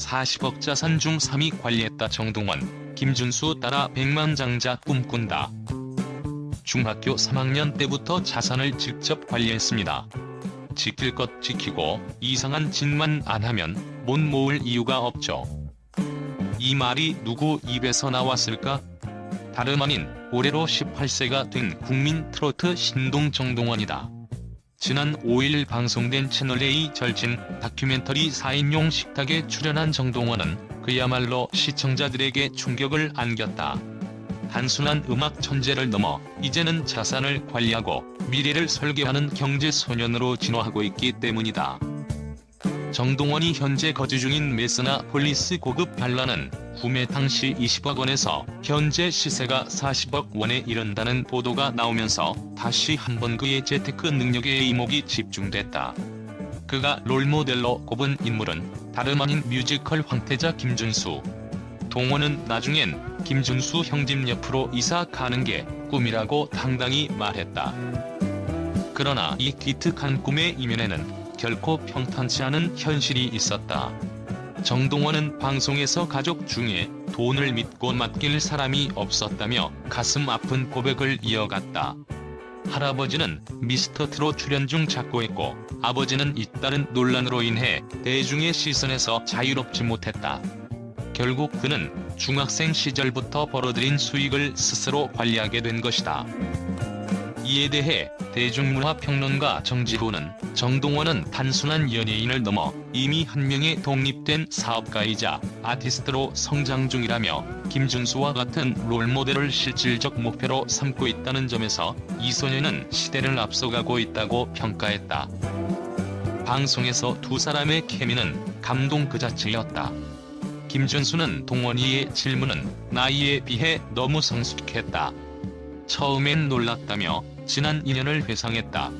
40억 자산 중 3위 관리했다 정동원, 김준수 따라 백만장자 꿈꾼다. 중학교 3학년 때부터 자산을 직접 관리했습니다. 지킬 것 지키고 이상한 짓만 안 하면 못 모을 이유가 없죠. 이 말이 누구 입에서 나왔을까? 다름 아닌 올해로 18세가 된 국민 트로트 신동 정동원이다. 지난 5일 방송된 채널A 절친 다큐멘터리 4인용 식탁에 출연한 정동원은 그야말로 시청자들에게 충격을 안겼다. 단순한 음악 천재를 넘어 이제는 자산을 관리하고 미래를 설계하는 경제 소년으로 진화하고 있기 때문이다. 정동원이 현재 거주 중인 메스나 폴리스 고급 반란은 구매 당시 20억 원에서 현재 시세가 40억 원에 이른다는 보도가 나오면서 다시 한번 그의 재테크 능력에 이목이 집중됐다. 그가 롤모델로 꼽은 인물은 다름 아닌 뮤지컬 황태자 김준수. 동원은 나중엔 김준수 형집 옆으로 이사 가는 게 꿈이라고 당당히 말했다. 그러나 이 기특한 꿈의 이면에는 결코 평탄치 않은 현실이 있었다. 정동원은 방송에서 가족 중에 돈을 믿고 맡길 사람이 없었다며 가슴 아픈 고백을 이어갔다. 할아버지는 미스터 트롯 출연 중 작고했고 아버지는 잇따른 논란으로 인해 대중의 시선에서 자유롭지 못했다. 결국 그는 중학생 시절부터 벌어들인 수익을 스스로 관리하게 된 것이다. 이에 대해 대중문화 평론가 정지호는 정동원은 단순한 연예인을 넘어 이미 한 명의 독립된 사업가이자 아티스트로 성장 중이라며 김준수와 같은 롤모델을 실질적 목표로 삼고 있다는 점에서 이 소녀는 시대를 앞서가고 있다고 평가했다. 방송에서 두 사람의 케미는 감동 그 자체였다. 김준수는 동원이의 질문은 나이에 비해 너무 성숙했다. 처음엔 놀랐다며 지난 2년을 회상했다.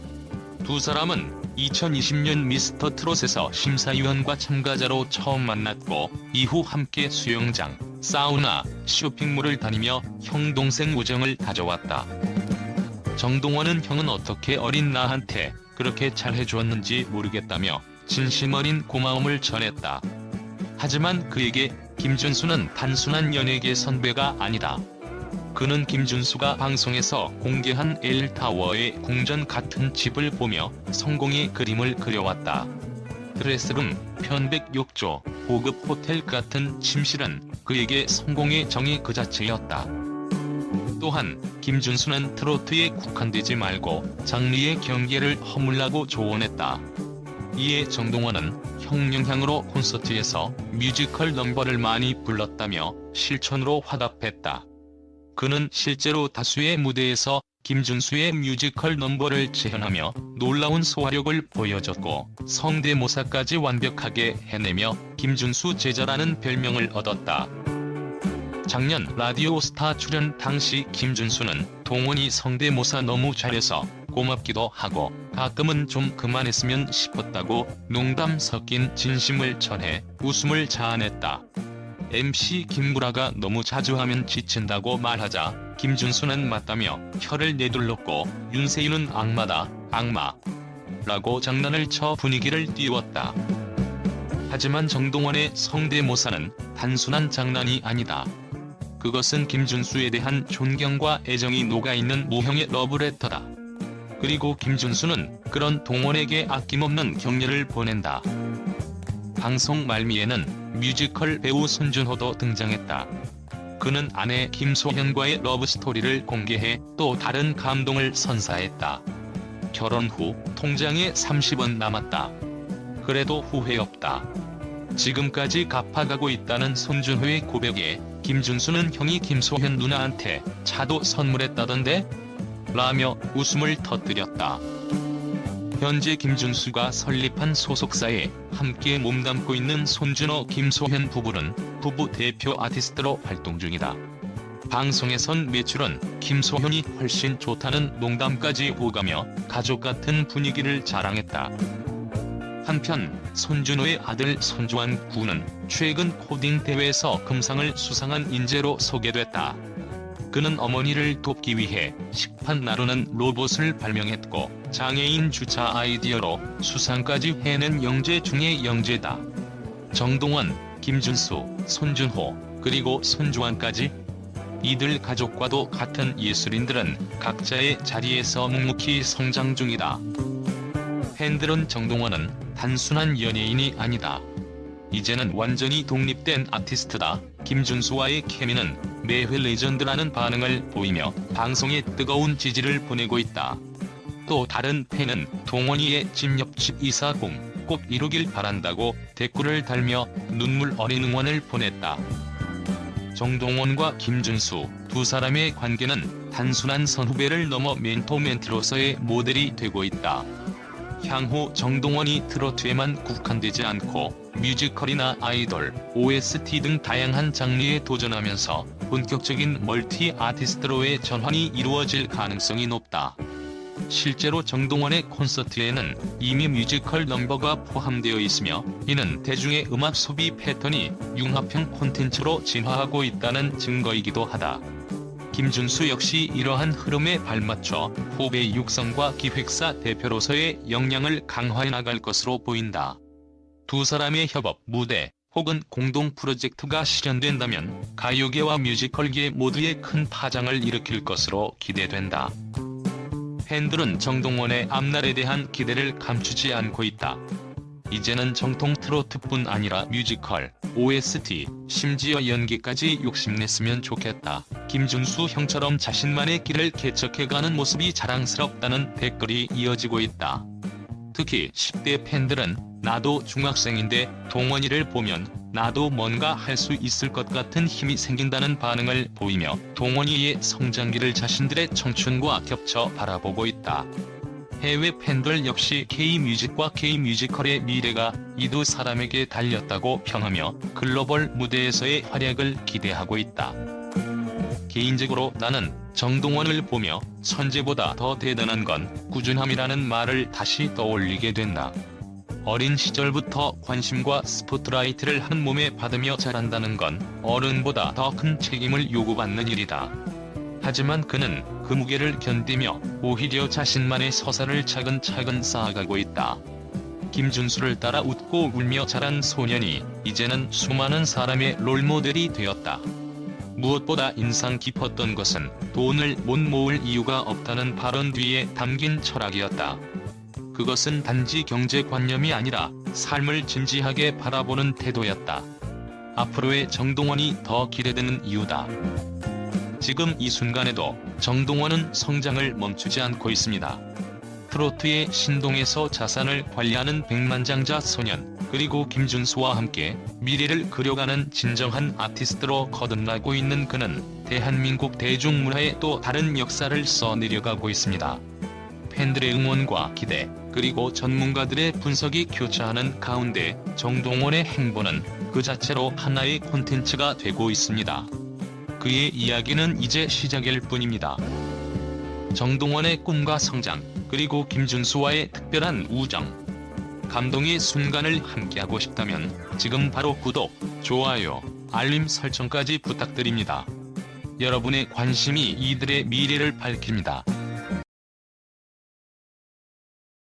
두 사람은 2020년 미스터 트롯에서 심사위원과 참가자로 처음 만났고 이후 함께 수영장, 사우나, 쇼핑몰을 다니며 형 동생 우정을 다져왔다. 정동원은 형은 어떻게 어린 나한테 그렇게 잘해주었는지 모르겠다며 진심 어린 고마움을 전했다. 하지만 그에게 김준수는 단순한 연예계 선배가 아니다. 그는 김준수가 방송에서 공개한 엘타워의 궁전 같은 집을 보며 성공의 그림을 그려왔다. 드레스룸, 편백 욕조, 고급 호텔 같은 침실은 그에게 성공의 정의 그 자체였다. 또한 김준수는 트로트에 국한되지 말고 장르의 경계를 허물라고 조언했다. 이에 정동원은 형 영향으로 콘서트에서 뮤지컬 넘버를 많이 불렀다며 실천으로 화답했다. 그는 실제로 다수의 무대에서 김준수의 뮤지컬 넘버를 재현하며 놀라운 소화력을 보여줬고 성대모사까지 완벽하게 해내며 김준수 제자라는 별명을 얻었다. 작년 라디오 스타 출연 당시 김준수는 동원이 성대모사 너무 잘해서 고맙기도 하고 가끔은 좀 그만했으면 싶었다고 농담 섞인 진심을 전해 웃음을 자아냈다. MC 김구라가 너무 자주 하면 지친다고 말하자 김준수는 맞다며 혀를 내둘렀고 윤세윤은 악마다 악마 라고 장난을 쳐 분위기를 띄웠다. 하지만 정동원의 성대모사는 단순한 장난이 아니다. 그것은 김준수에 대한 존경과 애정이 녹아있는 무형의 러브레터다. 그리고 김준수는 그런 동원에게 아낌없는 격려를 보낸다. 방송 말미에는 뮤지컬 배우 손준호도 등장했다. 그는 아내 김소현과의 러브스토리를 공개해 또 다른 감동을 선사했다. 결혼 후 통장에 30원 남았다. 그래도 후회 없다. 지금까지 갚아가고 있다는 손준호의 고백에 김준수는 형이 김소현 누나한테 차도 선물했다던데? 라며 웃음을 터뜨렸다. 현재 김준수가 설립한 소속사에 함께 몸담고 있는 손준호 김소현 부부는 부부 대표 아티스트로 활동 중이다. 방송에선 매출은 김소현이 훨씬 좋다는 농담까지 오가며 가족 같은 분위기를 자랑했다. 한편 손준호의 아들 손주환 군은 최근 코딩 대회에서 금상을 수상한 인재로 소개됐다. 그는 어머니를 돕기 위해 식판 나르는 로봇을 발명했고 장애인 주차 아이디어로 수상까지 해낸 영재 중의 영재다. 정동원, 김준수, 손준호, 그리고 손주환까지 이들 가족과도 같은 예술인들은 각자의 자리에서 묵묵히 성장 중이다. 팬들은 정동원은 단순한 연예인이 아니다. 이제는 완전히 독립된 아티스트다. 김준수와의 케미는 매회 레전드라는 반응을 보이며 방송에 뜨거운 지지를 보내고 있다. 또 다른 팬은 동원이의 집 옆집 이사공 꼭 이루길 바란다고 댓글을 달며 눈물 어린 응원을 보냈다. 정동원과 김준수 두 사람의 관계는 단순한 선후배를 넘어 멘토 멘티로서의 모델이 되고 있다. 향후 정동원이 트로트에만 국한되지 않고 뮤지컬이나 아이돌, OST 등 다양한 장르에 도전하면서 본격적인 멀티 아티스트로의 전환이 이루어질 가능성이 높다. 실제로 정동원의 콘서트에는 이미 뮤지컬 넘버가 포함되어 있으며 이는 대중의 음악 소비 패턴이 융합형 콘텐츠로 진화하고 있다는 증거이기도 하다. 김준수 역시 이러한 흐름에 발맞춰 후배 육성과 기획사 대표로서의 역량을 강화해 나갈 것으로 보인다. 두 사람의 협업, 무대, 혹은 공동 프로젝트가 실현된다면 가요계와 뮤지컬계 모두에 큰 파장을 일으킬 것으로 기대된다. 팬들은 정동원의 앞날에 대한 기대를 감추지 않고 있다. 이제는 정통 트로트뿐 아니라 뮤지컬, OST, 심지어 연기까지 욕심냈으면 좋겠다. 김준수 형처럼 자신만의 길을 개척해가는 모습이 자랑스럽다는 댓글이 이어지고 있다. 특히 10대 팬들은 나도 중학생인데 동원이를 보면 나도 뭔가 할 수 있을 것 같은 힘이 생긴다는 반응을 보이며 동원이의 성장기를 자신들의 청춘과 겹쳐 바라보고 있다. 해외 팬들 역시 K-뮤직과 K-뮤지컬의 미래가 이두 사람에게 달렸다고 평하며 글로벌 무대에서의 활약을 기대하고 있다. 개인적으로 나는 정동원을 보며 천재보다 더 대단한 건 꾸준함이라는 말을 다시 떠올리게 된다. 어린 시절부터 관심과 스포트라이트를 한 몸에 받으며 자란다는 건 어른보다 더 큰 책임을 요구받는 일이다. 하지만 그는 그 무게를 견디며 오히려 자신만의 서사를 차근차근 쌓아가고 있다. 김준수를 따라 웃고 울며 자란 소년이 이제는 수많은 사람의 롤모델이 되었다. 무엇보다 인상 깊었던 것은 돈을 못 모을 이유가 없다는 발언 뒤에 담긴 철학이었다. 그것은 단지 경제관념이 아니라 삶을 진지하게 바라보는 태도였다. 앞으로의 정동원이 더 기대되는 이유다. 지금 이 순간에도 정동원은 성장을 멈추지 않고 있습니다. 트로트의 신동에서 자산을 관리하는 백만장자 소년, 그리고 김준수와 함께 미래를 그려가는 진정한 아티스트로 거듭나고 있는 그는 대한민국 대중문화의 또 다른 역사를 써내려가고 있습니다. 팬들의 응원과 기대, 그리고 전문가들의 분석이 교차하는 가운데 정동원의 행보는 그 자체로 하나의 콘텐츠가 되고 있습니다. 그의 이야기는 이제 시작일 뿐입니다. 정동원의 꿈과 성장, 그리고 김준수와의 특별한 우정, 감동의 순간을 함께하고 싶다면 지금 바로 구독, 좋아요, 알림 설정까지 부탁드립니다. 여러분의 관심이 이들의 미래를 밝힙니다.